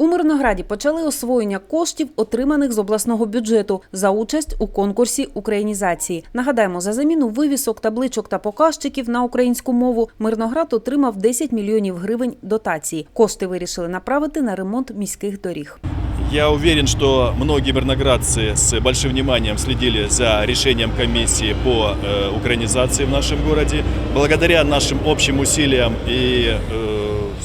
У Мирнограді почали освоєння коштів, отриманих з обласного бюджету за участь у конкурсі українізації. Нагадаємо, за заміну вивісок, табличок та показчиків на українську мову Мирноград отримав 10 мільйонів гривень дотації. Кошти вирішили направити на ремонт міських доріг. Я уверен, что многие мирноградцы с большим вниманием следили за решением комиссии по э, украинизации в нашем городе. Благодаря нашим общим усилиям и э,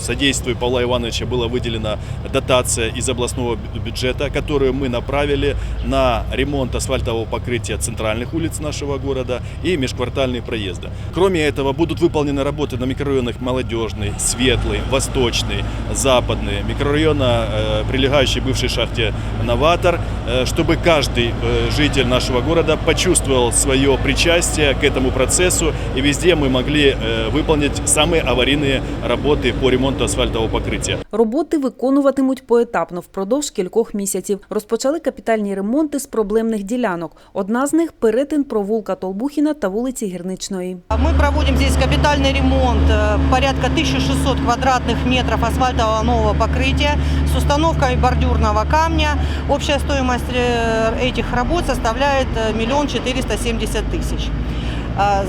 содействию Павла Ивановича была выделена дотация из областного бю- бюджета, которую мы направили на ремонт асфальтового покрытия центральных улиц нашего города и межквартальные проезды. Кроме этого, будут выполнены работы на микрорайонах Молодежный, Светлый, Восточный, Западный, микрорайона, э, прилегающий к бывшей шахте Новатор, э, чтобы каждый э, житель нашего города почувствовал свое причастие к этому процессу и везде мы могли выполнить самые аварийные работы по ремонту асфальтового покрытия. Роботи виконуватимуть поетапно впродовж кількох місяців. Розпочали капітальні ремонти з проблемних ділянок. Одна з них перетин провулка Толбухіна та вулиці Гірничної. Мы проводим здесь капитальный ремонт э, порядка 1600 квадратных метров асфальтового нового покрытия с установкой бордюрного камня. Общая стоимость э, этих работ составляет э, миллион четыреста семьдесят тысяч. А,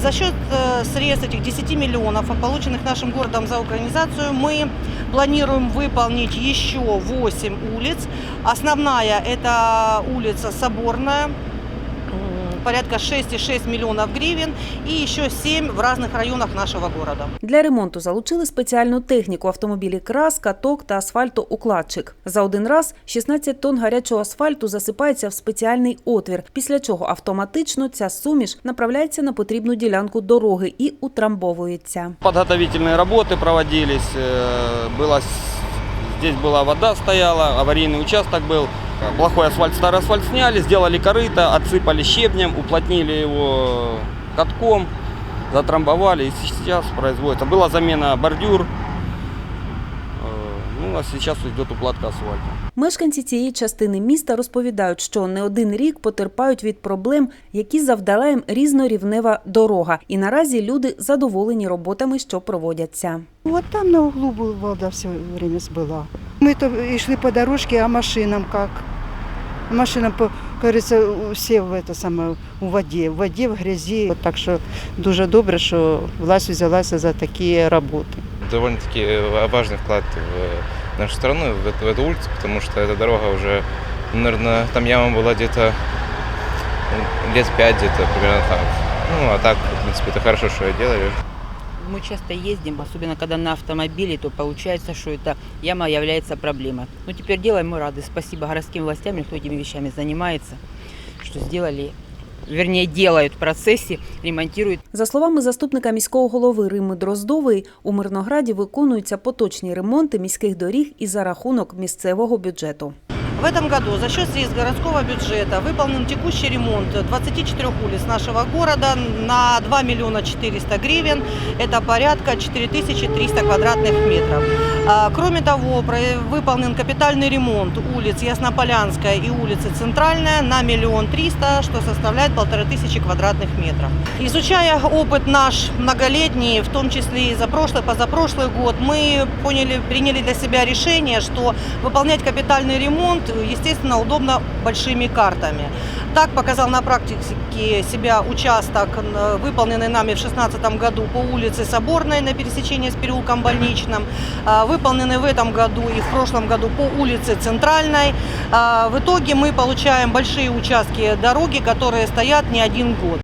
За счет э, средств этих 10 миллионов, полученных нашим городом за украинизацию, мы планируем выполнить еще 8 улиц. Основная – это улица Соборная, м, порядка 6,6 миллионов гривен и еще 7 в разных районах нашего города. Для ремонту залучили спеціальну техніку автомобілі крас, каток та асфальтоукладчик. За один раз 16 тонн гарячого асфальту засипається в спеціальний отвір, після чого автоматично ця суміш направляється на потрібну ділянку дороги і утрамбовується. Подготовительные работы проводились. э, Было, с- здесь была вода стояла, аварийный участок был. Плохой асфальт, старый асфальт сняли, сделали корыто, отсыпали щебнем, уплотнили его катком, затрамбовали. И сейчас производится. Была замена бордюр. Э, Ну, а сейчас идет укладка асфальта. Мешканці цієї частини міста розповідають, що не один рік потерпають від проблем, які завдала їм різнорівнева дорога. І наразі люди задоволені роботами, що проводяться. Вот там на углу был вода все время была. Мы то и шли по дорожке, а машинам как? Машинам, по- как говорится, все в это самое, у воде, в воде, в грязи. Вот Так що дуже добре, що власть взялася за такі роботи. довольно-таки э, важный вклад в нашу страну, в эту, в эту улицу, потому что эта дорога уже, наверное, там яма была где-то ну, лет пять где-то, примерно так. Ну, а так, в принципе, это хорошо, что ее делали. Мы часто ездим, особенно когда на автомобиле, то получается, что эта яма является проблемой. Но теперь делаем мы рады. Спасибо городским властям, кто этими вещами занимается, что сделали, вернее делают в процессе, ремонтируют За словами заступника міського голови Рими Дроздової, у Мирнограді виконуються поточні ремонти міських доріг і за рахунок місцевого бюджету. Этом году за счет средств городского бюджета выполнен текущий ремонт 24 улиц нашего города на 2 миллиона 400 гривен. Это порядка 4300 квадратных метров. А, Кроме того, выполнен капитальный ремонт улиц Яснополянская и улицы Центральная на миллион триста, что составляет полторы тысячи квадратных метров. Изучая опыт наш многолетний, в том числе и за прошлый, позапрошлый год, мы поняли, приняли для себя решение, что выполнять капитальный ремонт, естественно, удобно большими картами. Так показал на практике себя участок, н- выполненный нами в 2016 году по улице Соборной на пересечении с переулком Больничным, а, выполненный в этом году и в прошлом году по улице Центральной. А, В итоге мы получаем большие участки дороги, которые стоят не один год.